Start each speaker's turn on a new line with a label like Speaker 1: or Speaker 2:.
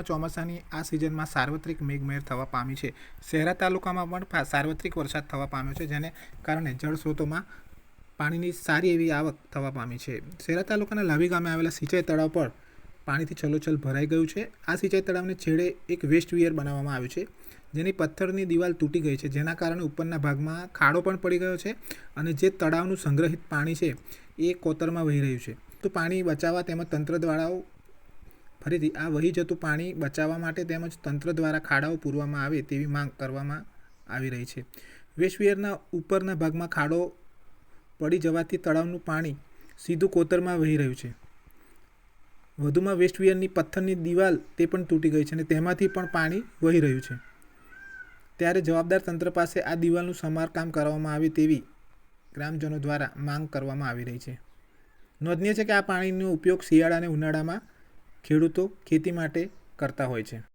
Speaker 1: જિલ્લામાં ચોમાસાની આ સિઝનમાં સાર્વત્રિક મેઘમહેર થવા પામી છે. શહેરા તાલુકામાં પણ સાર્વત્રિક વરસાદ થવા પામ્યો છે, જેને કારણે જળસ્રોતોમાં પાણીની સારી એવી આવક થવા પામી છે. શહેરા તાલુકાના લાવી ગામે આવેલા સિંચાઈ તળાવ પર પાણીથી છલોછલ ભરાઈ ગયું છે. આ સિંચાઈ તળાવને છેડે એક વેસ્ટ વિયર બનાવવામાં આવ્યું છે, જેની પથ્થરની દિવાલ તૂટી ગઈ છે, જેના કારણે ઉપરના ભાગમાં ખાડો પણ પડી ગયો છે અને જે તળાવનું સંગ્રહિત પાણી છે એ કોતરમાં વહી રહ્યું છે. તો પાણી બચાવવા તેમજ તંત્ર દ્વારાઓ ફરીથી આ વહી જતું પાણી બચાવવા માટે તેમજ તંત્ર દ્વારા ખાડાઓ પૂરવામાં આવે તેવી માંગ કરવામાં આવી રહી છે. વેસ્ટવિયરના ઉપરના ભાગમાં ખાડો પડી જવાથી તળાવનું પાણી સીધું કોતરમાં વહી રહ્યું છે. વધુમાં વેસ્ટવિયરની પથ્થરની દિવાલ તે પણ તૂટી ગઈ છે અને તેમાંથી પણ પાણી વહી રહ્યું છે. ત્યારે જવાબદાર તંત્ર પાસે આ દિવાલનું સમારકામ કરવામાં આવે તેવી ગ્રામજનો દ્વારા માંગ કરવામાં આવી રહી છે. નોંધનીય છે કે આ પાણીનો ઉપયોગ શિયાળા અને ઉનાળામાં ખેડૂતો ખેતી માટે કરતા હોય છે.